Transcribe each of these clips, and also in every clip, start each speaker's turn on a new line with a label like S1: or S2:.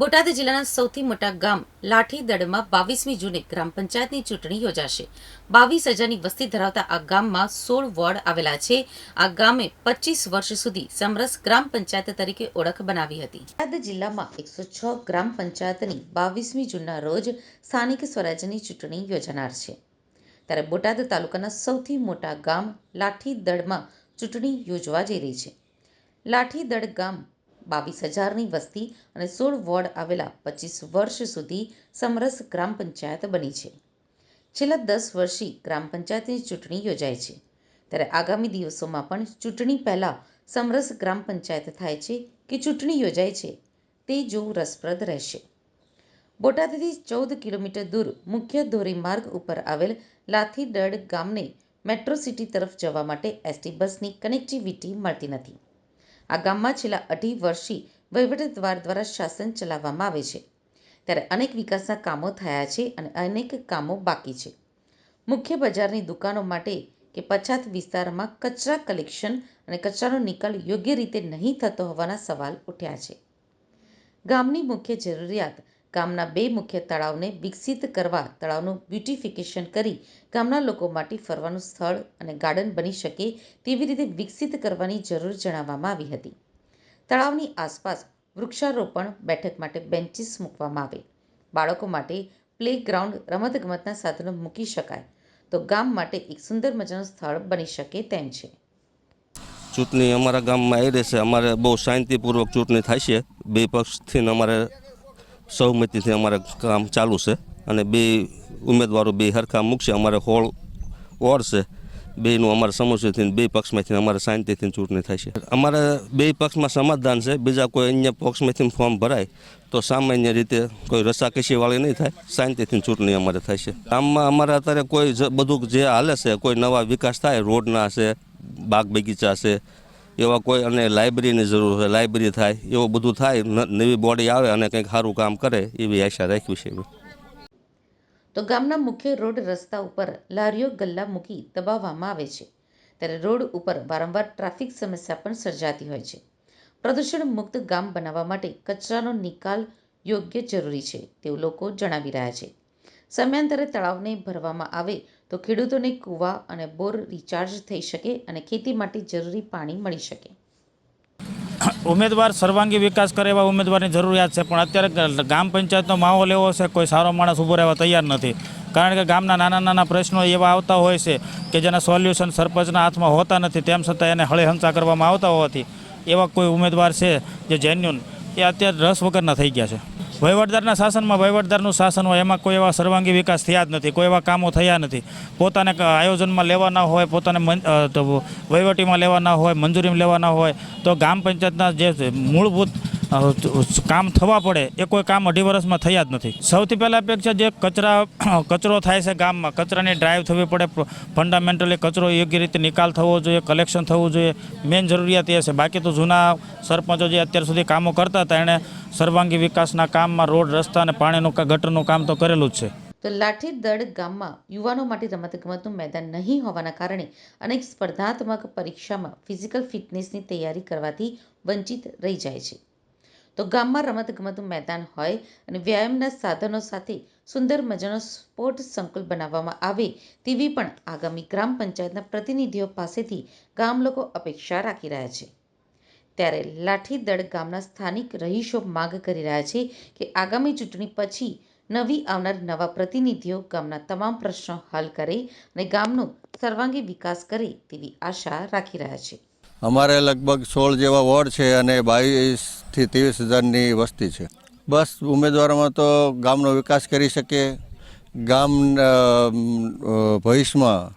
S1: બોટાદ જિલ્લાના સૌથી મોટા ગામ લાઠીદડમાં બાવીસમી જૂને ગ્રામ પંચાયતની ચૂંટણી યોજાશે. બાવીસ હજારની વસ્તી ધરાવતા આ ગામમાં સોળ વોર્ડ આવેલા છે. આ ગામે પચીસ વર્ષ સુધી સમરસ ગ્રામ પંચાયત તરીકે ઓળખ બનાવી હતી. બોટાદ જિલ્લામાં એકસો છ ગ્રામ પંચાયતની બાવીસમી જૂનના રોજ સ્થાનિક સ્વરાજ્યની ચૂંટણી યોજાનાર છે. ત્યારે બોટાદ તાલુકાના સૌથી મોટા ગામ લાઠીદડમાં ચૂંટણી યોજવા જઈ રહી છે. લાઠીદડ ગામ બાવીસ હજારની વસ્તી અને સોળ વોર્ડ આવેલા પચીસ વર્ષ સુધી સમરસ ગ્રામ પંચાયત બની છે. છેલ્લા દસ વર્ષથી ગ્રામ પંચાયતની ચૂંટણી યોજાય છે. ત્યારે આગામી દિવસોમાં પણ ચૂંટણી પહેલાં સમરસ ગ્રામ પંચાયત થાય છે કે ચૂંટણી યોજાય છે તે જોવું રસપ્રદ રહેશે. બોટાદથી ચૌદ કિલોમીટર દૂર મુખ્ય ધોરીમાર્ગ ઉપર આવેલ લાથીદડ ગામને મેટ્રો સિટી તરફ જવા માટે એસટી બસની કનેક્ટિવિટી મળતી નથી. આ ગામમાં છેલ્લા અઢી વર્ષથી વહીવટદ્વાર દ્વારા શાસન ચલાવવામાં આવે છે. ત્યારે અનેક વિકાસના કામો થયા છે અને અનેક કામો બાકી છે. મુખ્ય બજારની દુકાનો માટે કે પછાત વિસ્તારમાં કચરા કલેક્શન અને કચરાનો નિકાલ યોગ્ય રીતે નહીં થતો હોવાના સવાલ ઉઠ્યા છે. ગામની મુખ્ય જરૂરિયાત ગામના બે મુખ્ય તળાવને વિકસિત કરવા તળાવનું બ્યુટિફિકેશન કરી ગામના લોકો માટે ફરવાનું સ્થળ અને ગાર્ડન બની શકે તેવી રીતે વિકસિત કરવાની જરૂર જણાવવામાં આવી હતી. તળાવની આસપાસ વૃક્ષારોપણ બેઠક માટે બેન્ચીસ મૂકવામાં આવે. બાળકો માટે પ્લે ગ્રાઉન્ડ રમતગમતના સાધનો મૂકી શકાય. તો ગામ માટે એક સુંદર મજાનું સ્થળ બની શકે તેમ છે.
S2: ચૂંટણી અમારા ગામમાં આવી રહેશે અમારે બહુ શાંતિપૂર્વક ચૂંટણી થાય છે. બે પક્ષથી અમારે સહમતિથી અમારે કામ ચાલુ છે અને બે ઉમેદવારો બે હરખા મૂકશે અમારે હોળ વોર્ડ છે. બેનું અમારે સમસ્યાથી બે પક્ષમાંથી અમારે શાંતિથી ચૂંટણી થાય છે. અમારે બે પક્ષમાં સમાધાન છે. બીજા કોઈ અન્ય પક્ષમાંથી ફોર્મ ભરાય તો સામાન્ય રીતે કોઈ રસાકસીવાળી નહીં થાય. શાંતિથી ચૂંટણી અમારે થાય છે. ગામમાં અમારે અત્યારે કોઈ બધું જે હાલે છે, કોઈ નવા વિકાસ થાય, રોડના છે, બાગ બગીચા છે એવા કોઈ અને લાઇબ્રેરીની જરૂર હોય લાઇબ્રેરી થાય, એવું બધું થાય નવી બોડી આવે અને કંઈક સારું કામ કરે એવી આશા રાખવી છે
S1: તો ગામના મુખ્ય રોડ રસ્તા ઉપર લારીઓ ગલ્લા મૂકી દબાવવામાં આવે છે. ત્યારે રોડ ઉપર વારંવાર ટ્રાફિક સમસ્યા પણ સર્જાતી હોય છે. પ્રદૂષણ મુક્ત ગામ બનાવવા માટે કચરાનો નિકાલ યોગ્ય જરૂરી છે, તેવું લોકો જણાવી રહ્યા છે. સમયાંતરે તળાવને ભરવામાં આવે તો ખેડૂતોને કૂવા અને બોર રિચાર્જ થઈ શકે અને ખેતી માટે જરૂરી પાણી મળી શકે.
S3: ઉમેદવાર સર્વાંગી વિકાસ કરે એવા ઉમેદવારની જરૂરિયાત છે, પણ અત્યારે ગામ પંચાયતનો માહોલ એવો છે કોઈ સારો માણસ ઊભો રહેવા તૈયાર નથી. કારણ કે ગામના નાના નાના પ્રશ્નો એવા આવતા હોય છે કે જેના સોલ્યુશન સરપંચના હાથમાં હોતા નથી, તેમ છતાં એને હળેહંસા કરવામાં આવતા હોવાથી એવા કોઈ ઉમેદવાર છે જે જેન્યુન એ અત્યારે રસ વગરના થઈ ગયા છે. વહીવટદારના શાસનમાં વહીવટદારનું શાસન હોય, એમાં કોઈ એવા સર્વાંગી વિકાસ થયા જ નથી, કોઈ એવા કામો થયા નથી. પોતાને આયોજનમાં લેવાના હોય, પોતાને વહીવટીમાં લેવાના હોય, મંજૂરીમાં લેવાના હોય, તો ગ્રામ પંચાયતના જે મૂળભૂત કામ થવા પડે એ કોઈ કામ અઢી વર્ષમાં થયા જ નથી. સૌથી પહેલાં અપેક્ષા જે કચરા કચરો થાય છે ગામમાં, કચરાની ડ્રાઈવ થવી પડે ફંડામેન્ટલી કચરો યોગ્ય રીતે નિકાલ થવો જોઈએ કલેક્શન થવું જોઈએ. મેઇન જરૂરિયાત એ છે. બાકી તો જૂના સરપંચો જે અત્યાર સુધી કામો કરતા હતા, એણે સર્વાંગી વિકાસના કામમાં રોડ, રસ્તા અને પાણીનું ગટરનું કામ તો કરેલું જ છે.
S1: તો લાઠીદડ ગામમાં યુવાનો માટે રમતગમતનું મેદાન નહીં હોવાના કારણે અનેક સ્પર્ધાત્મક પરીક્ષામાં ફિઝિકલ ફિટનેસની તૈયારી કરવાથી વંચિત રહી જાય છે. તો ગામમાં રમતગમતનું મેદાન હોય અને વ્યાયામના સાધનો સાથે સુંદર મજાનો સ્પોર્ટ સંકુલ બનાવવામાં આવે તેવી પણ આગામી ગ્રામ પંચાયતના પ્રતિનિધિઓ પાસેથી ગામ લોકો અપેક્ષા રાખી રહ્યા છે. ત્યારે લાઠીદળ ગામના સ્થાનિક રહીશો માંગ કરી રહ્યા છે કે આગામી ચૂંટણી પછી નવી આવનાર નવા પ્રતિનિધિઓ ગામના તમામ પ્રશ્નો હલ કરે અને ગામનો સર્વાંગી વિકાસ કરે તેવી આશા રાખી રહ્યા છે.
S4: અમારે લગભગ સોળ જેવા વોર્ડ છે અને બાવીસથી ત્રેવીસ હજારની વસ્તી છે. બસ ઉમેદવારોમાં તો ગામનો વિકાસ કરી શકે ગામ ભવિષ્યમાં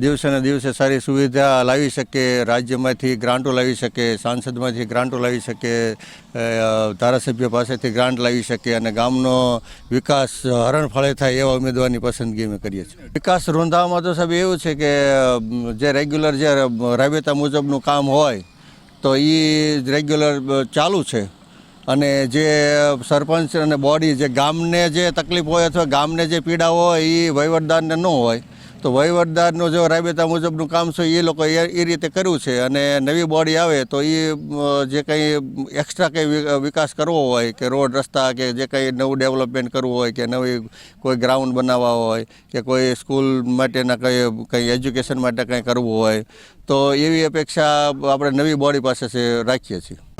S4: દિવસે ને દિવસે સારી સુવિધા લાવી શકે, રાજ્યમાંથી ગ્રાન્ટો લાવી શકે, સાંસદમાંથી ગ્રાન્ટો લાવી શકે ધારાસભ્ય પાસેથી ગ્રાન્ટ લાવી શકે અને ગામનો વિકાસ હરણફાળે થાય એવા ઉમેદવારની પસંદગી અમે કરીએ છીએ. વિકાસ રૂંધાવામાં તો સાહેબ એવું છે કે જે રેગ્યુલર જે રાબેતા મુજબનું કામ હોય, તો એ રેગ્યુલર ચાલુ છે. અને જે સરપંચ અને બોડી જે ગામને જે તકલીફ હોય અથવા ગામને જે પીડા હોય એ વહીવટદારને ન હોય, તો વહીવટદારનું જો રાબેતા મુજબનું કામ છે એ લોકો એ રીતે કર્યું છે. અને નવી બોડી આવે તો એ જે કંઈ એક્સ્ટ્રા કંઈ વિકાસ કરવો હોય, કે રોડ રસ્તા કે જે કંઈ નવું ડેવલપમેન્ટ કરવું હોય, કે નવી કોઈ ગ્રાઉન્ડ બનાવવા હોય, કે કોઈ સ્કૂલ માટેના કંઈ કંઈ એજ્યુકેશન માટે કંઈ કરવું હોય, તો એવી અપેક્ષા આપણે નવી બોડી પાસે છે, રાખીએ છીએ.